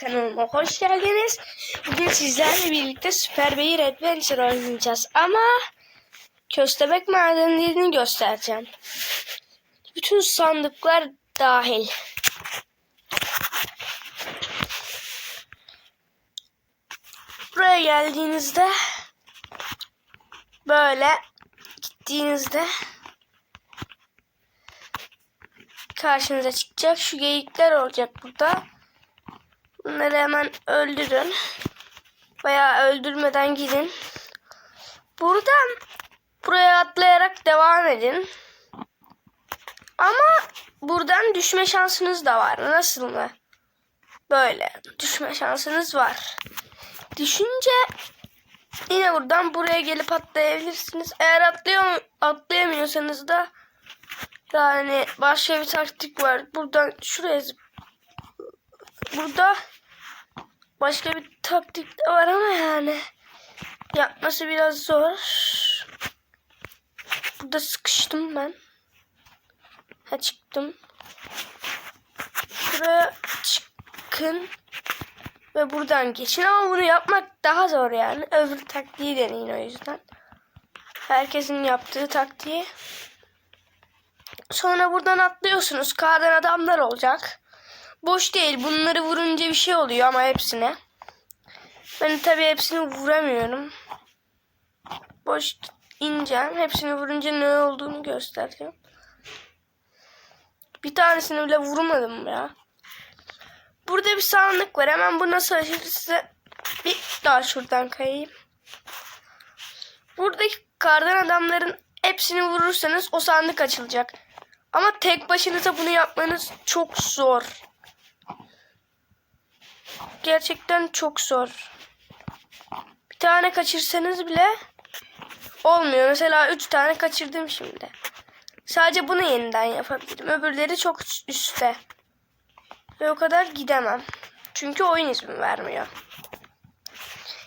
Kanalıma hoş geldiniz. Bugün sizlerle birlikte Super Bear Adventure oynayacağız. Ama köstebek madenlerini göstereceğim. Bütün sandıklar dahil. Buraya geldiğinizde böyle gittiğinizde karşınıza çıkacak. Şu geyikler olacak burada. Bunları hemen öldürün. Veya öldürmeden gidin. Buradan buraya atlayarak devam edin. Ama buradan düşme şansınız da var. Nasıl mı? Böyle düşme şansınız var. Düşünce yine buradan buraya gelip atlayabilirsiniz. Eğer atlıyor, atlayamıyorsanız da yani başka bir taktik var. Buradan şuraya Burada başka bir taktik de var ama yani yapması biraz zor. Burada sıkıştım ben. Ha çıktım. Şuraya çıkın ve buradan geçin ama bunu yapmak daha zor yani. Öbür taktiği deneyin o yüzden. Herkesin yaptığı taktiği. Sonra buradan atlıyorsunuz. Kardan adamlar olacak. Boş değil. Bunları vurunca bir şey oluyor ama hepsine. Ben tabii hepsini vuramıyorum. Boş ineceğim. Hepsini vurunca ne olduğunu göstereceğim. Bir tanesini bile vurmadım ya. Burada bir sandık var. Hemen bu nasıl açılır size bir daha şuradan kayayım. Buradaki kardan adamların hepsini vurursanız o sandık açılacak. Ama tek başınıza bunu yapmanız çok zor. Gerçekten çok zor. Bir tane kaçırsanız bile olmuyor. Mesela üç tane kaçırdım şimdi. Sadece bunu yeniden yapabilirim. Öbürleri çok üstte. Ve o kadar gidemem. Çünkü oyun izin vermiyor.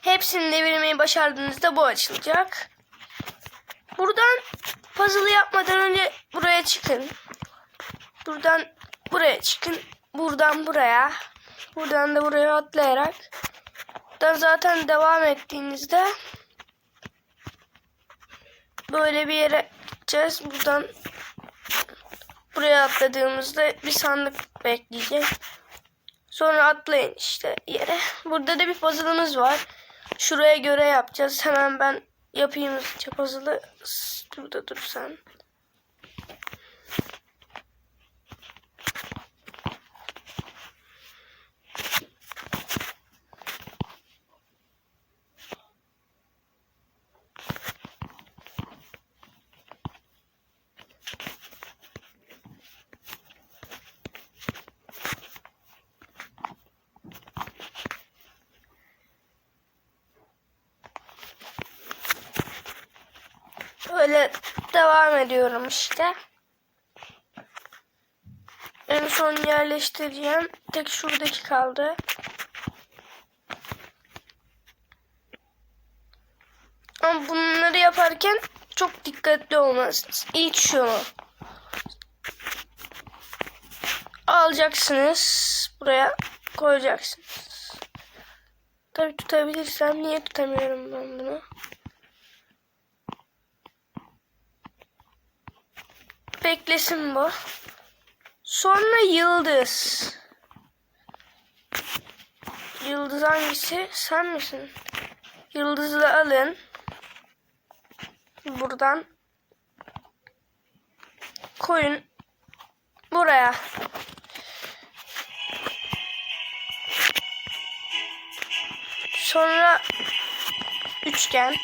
Hepsini devirmeyi başardığınızda bu açılacak. Buradan puzzle'ı yapmadan önce buraya çıkın. Buradan buraya çıkın. Buradan buraya. Buradan da buraya atlayarak. Buradan zaten devam ettiğinizde böyle bir yere gideceğiz. Buradan buraya atladığımızda bir sandık bekleyecek. Sonra atlayın işte yere. Burada da bir puzzle'ımız var. Şuraya göre yapacağız. Hemen ben yapayım puzzle'ı. Burada dur sen. Öyle devam ediyorum işte. En son yerleştireceğim. Tek şuradaki kaldı. Ama bunları yaparken çok dikkatli olmalısınız. İlk şunu alacaksınız. Buraya koyacaksınız. Tabii tutabilirsem niye tutamıyorum ben bunu? Beklesin bu. Sonra yıldız. Yıldız hangisi? Sen misin? Yıldızı alın. Buradan. Koyun. Buraya. Sonra üçgen.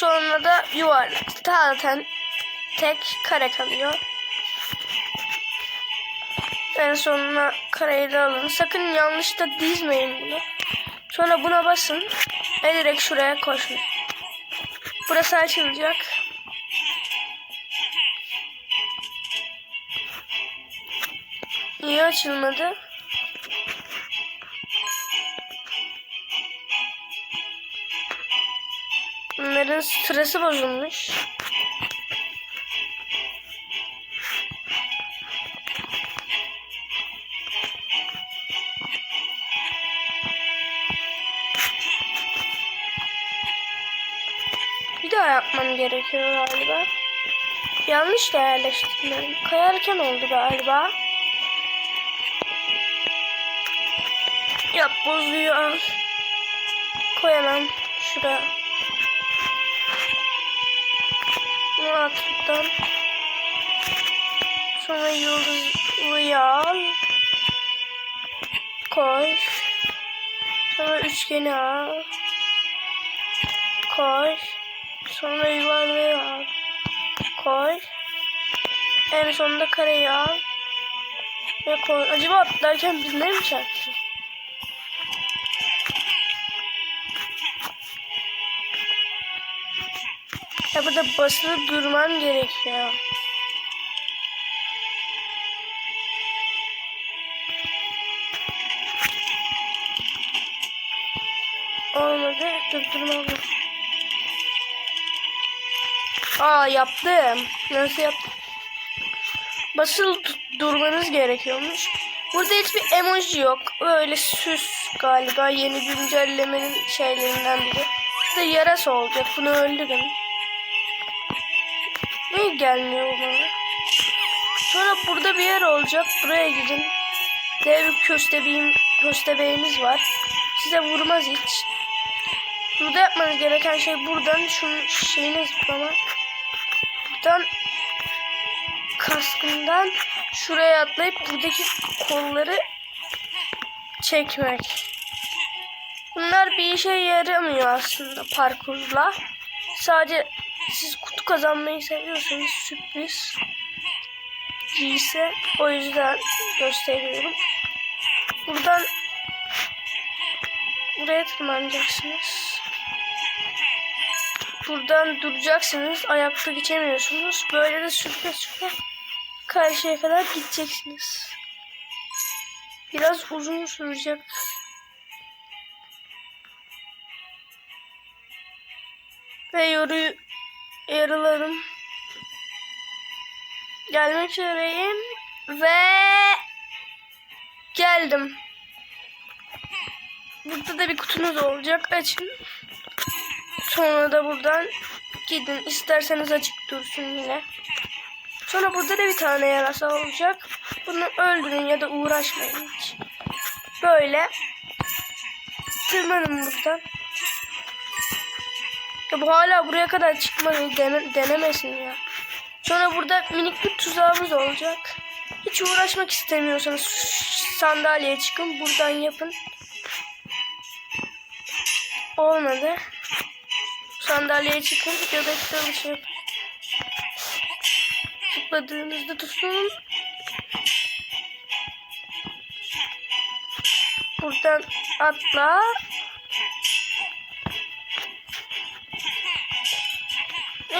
Sonra da yuvarlak. Zaten tek kare kalıyor. En sonuna kareyi de alın. Sakın yanlış da dizmeyin bunu. Sonra buna basın. Ve direkt şuraya koşun. Burası açılacak. Niye açılmadı? Bunun sırası bozulmuş. Bir daha yapmam gerekiyor galiba. Yanlış değerleştirdim. Kayarken oldu galiba. Yap bozuyor. Koyalım şuraya. Buradan. Sonra yıldızlıyı al. Koy. Sonra üçgeni al. Koy. Sonra yuvarlayı al. Koy. En sonunda kareyi al. Ve koy. Acaba atlarken biz ne mi çarptık? Ya burada basılı durman gerekiyor. Olmadı. Durdurmam. Aa yaptım. Nasıl yaptım? Basılı durmanız gerekiyormuş. Burada hiçbir emoji yok. Öyle süs galiba yeni güncellemenin şeylerinden biri. Burada yarası olacak. Bunu öldürün. Gelmiyor bana? Sonra burada bir yer olacak. Buraya gidin. Dev köstebeğim, köstebeğimiz var. Size vurmaz hiç. Burada yapmanız gereken şey buradan şunun şeyini zıplamak. Buradan kaskından şuraya atlayıp buradaki kolları çekmek. Bunlar bir işe yaramıyor aslında parkurla. Sadece siz kazanmayı seviyorsanız sürpriz ise o yüzden gösteriyorum. Buradan buraya tırmanacaksınız. Buradan duracaksınız. Ayakta geçemiyorsunuz. Böyle de sürte sürte karşıya kadar gideceksiniz. Biraz uzun sürecek. Ve yoru yarılarım gelmek üzereyim ve geldim. Burada da bir kutunuz olacak. Açın. Sonra da buradan gidin. İsterseniz açık dursun yine. Sonra burada da bir tane yarasa olacak. Bunu öldürün ya da uğraşmayın hiç. Böyle tırmanın buradan. Ya bu hala buraya kadar çıkmayı dene, denemesin ya. Sonra burada minik bir tuzağımız olacak. Hiç uğraşmak istemiyorsanız sandalyeye çıkın. Buradan yapın. Olmadı. Sandalyeye çıkın. Göbekte bir şey yapın. Zıpladığınızda tutun. Buradan atla.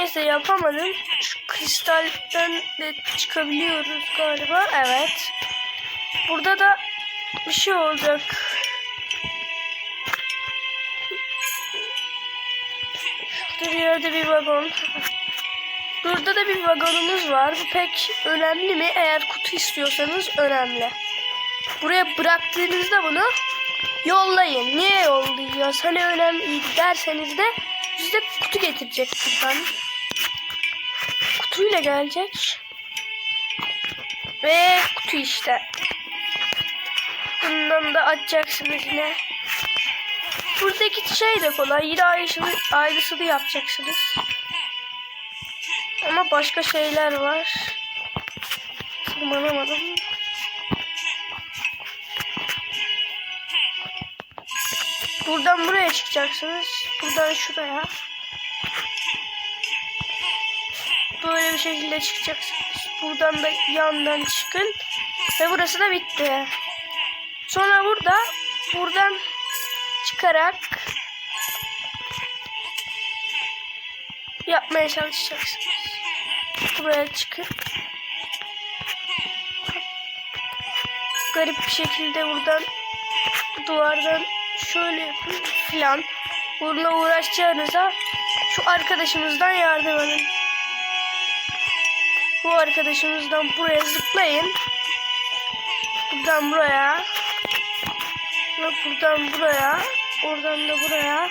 Neyse yapamadım. Şu kristalden de çıkabiliyoruz galiba. Evet. Burada da bir şey olacak. Şurada bir yerde bir vagon. Burada da bir vagonumuz var. Bu pek önemli mi? Eğer kutu istiyorsanız önemli. Buraya bıraktığınızda bunu yollayın. Niye yollayacağız? Hani önemli derseniz de size kutu getirecek buradan. Kutuyla gelecek. Ve kutu işte. Bundan da açacaksınız yine. Buradaki şey de kolay. Yine ayrısını, ayrısını yapacaksınız. Ama başka şeyler var. Tırmanamadım. Buradan buraya çıkacaksınız. Buradan şuraya. Böyle bir şekilde çıkacaksınız. Buradan da yandan çıkın. Ve burası da bitti. Sonra burada buradan çıkarak yapmaya çalışacaksınız. Buraya çıkın. Garip bir şekilde buradan duvardan şöyle yapın filan. Bununla uğraşacağınıza şu arkadaşımızdan yardım alın. Bu arkadaşımızdan buraya zıplayın. Buradan buraya. Ve buradan buraya. Oradan da buraya.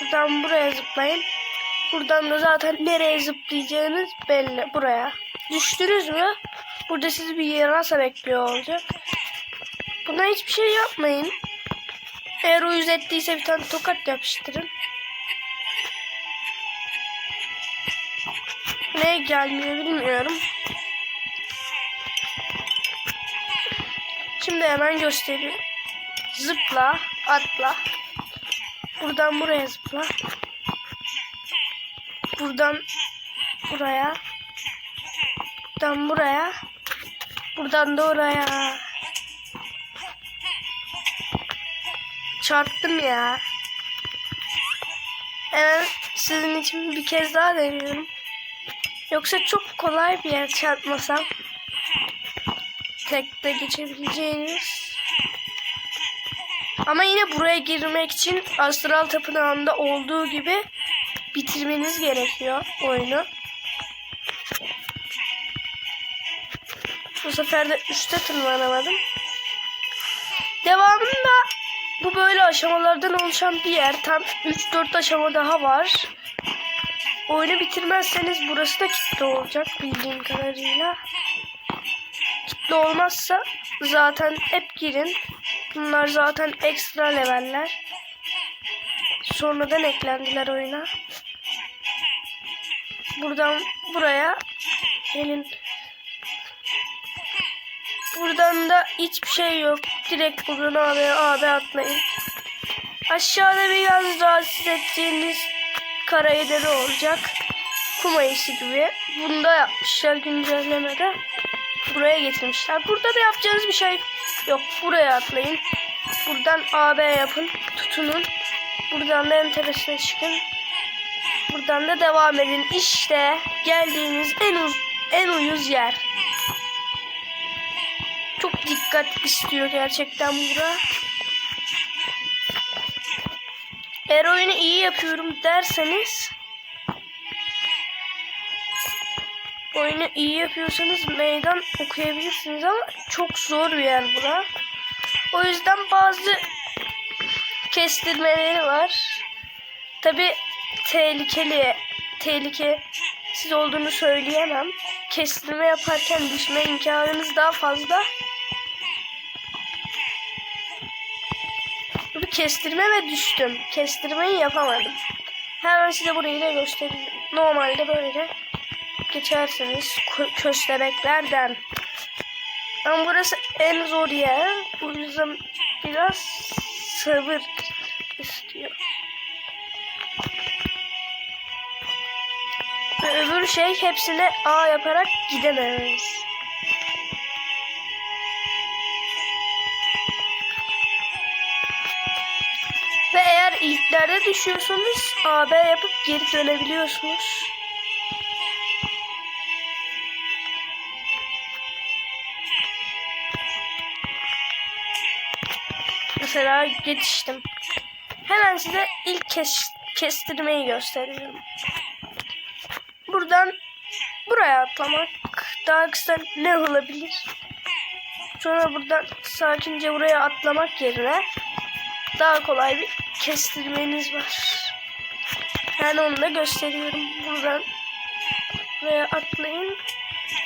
Buradan buraya zıplayın. Buradan da zaten nereye zıplayacağınız belli. Buraya. Düştünüz mü? Burada sizi bir yarasa bekliyor olacak. Buna hiçbir şey yapmayın. Eğer uyuz ettiyse bir tane tokat yapıştırın. Neye gelmiyor bilmiyorum. Şimdi hemen gösteriyor. Zıpla, atla. Buradan buraya zıpla. Buradan buraya. Buradan buraya. Buradan da oraya. Çarptım ya. Hemen sizin için bir kez daha deniyorum. Yoksa çok kolay bir yer çarpmasam. Tek de geçebileceğiniz. Ama yine buraya girmek için Astral Tapınağı'nda olduğu gibi bitirmeniz gerekiyor oyunu. Bu sefer de üstte tırmanamadım. Devamında bu böyle aşamalardan oluşan bir yer. Tam 3-4 aşama daha var. Oyunu bitirmezseniz burası da kilitli olacak bildiğim kadarıyla. Kilitli olmazsa zaten hep girin. Bunlar zaten ekstra leveller. Sonradan eklendiler oyuna. Buradan buraya gelin. Buradan da hiçbir şey yok. Direkt buradan abi abi atlayın. Aşağıda biraz rahatsız edeceğiniz karayileri olacak. Kum ayısı gibi. Bunu da yapmışlar güncellemede. Buraya getirmişler. Burada da yapacağınız bir şey yok. Buraya atlayın. Buradan AB yapın. Tutunun. Buradan da en tepesine çıkın. Buradan da devam edin. İşte geldiğiniz en uz en uyuz yer. Çok dikkat istiyor gerçekten bura. Eğer oyunu iyi yapıyorum derseniz oyunu iyi yapıyorsanız meydan okuyabilirsiniz ama çok zor bir yer bura. O yüzden bazı kestirmeleri var. Tabi tehlikeli tehlike siz olduğunu söyleyemem. Kestirme yaparken düşme imkanınız daha fazla. Kestirme ve düştüm. Kestirmeyi yapamadım. Hemen size burayı da göstereyim. Normalde böyle geçersiniz kö- köstebeklerden. Ama burası en zor yer. Bu yüzden biraz sabır istiyor. Ve öbür şey hepsine A yaparak gidemememiz. Eğer ilklerde düşüyorsanız AB yapıp geri dönebiliyorsunuz. Mesela geçiştim. Hemen size ilk kes kestirmeyi gösteriyorum. Buradan buraya atlamak daha kısa ne olabilir? Sonra buradan sakince buraya atlamak yerine daha kolay bir kestirmeniz var. Yani onu da gösteriyorum. Buradan buraya atlayın.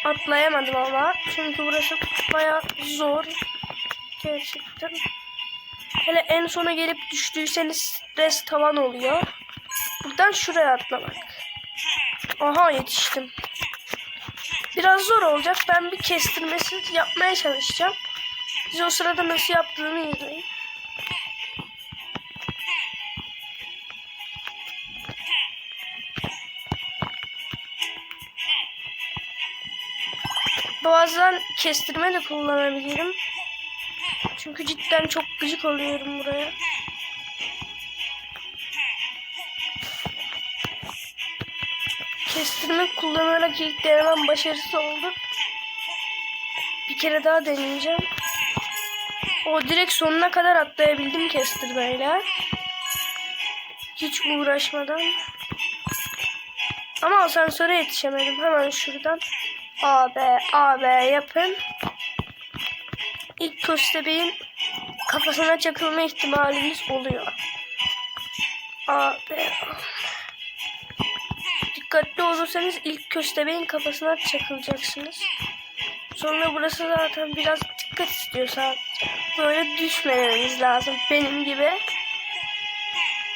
Atlayamadım ama. Çünkü burası baya zor. Gerçekten. Hele en sona gelip düştüyseniz stres tavan oluyor. Buradan şuraya atlamak. Aha yetiştim. Biraz zor olacak. Ben bir kestirmesi yapmaya çalışacağım. Siz o sırada nasıl yaptığını izleyin. Bazen kestirme de kullanabilirim. Çünkü cidden çok gıcık oluyorum buraya. Kestirme kullanarak ilk denemem başarısız oldu. Bir kere daha deneyeceğim. O direkt sonuna kadar atlayabildim kestirmeyle. Hiç uğraşmadan. Ama asansöre yetişemedim. Hemen şuradan AB, AB yapın. İlk köstebeğin kafasına çakılma ihtimaliniz oluyor. AB. dikkatli olursanız ilk köstebeğin kafasına çakılacaksınız. Sonra burası zaten biraz dikkat istiyor sadece. Böyle düşmemeniz lazım benim gibi.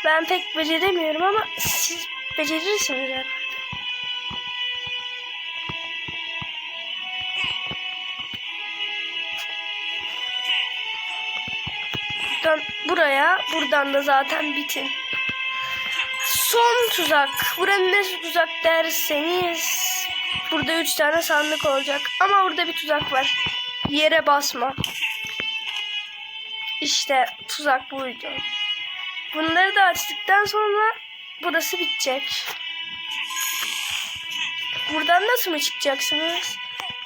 Ben pek beceremiyorum ama siz becerirsiniz herhalde. Buradan buraya, buradan da zaten bitin. Son tuzak. Buranın ne tuzak derseniz burada üç tane sandık olacak. Ama burada bir tuzak var. Yere basma. İşte tuzak buydu. Bunları da açtıktan sonra burası bitecek. Buradan nasıl mı çıkacaksınız?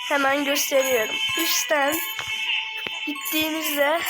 Hemen gösteriyorum. Üstten gittiğinizde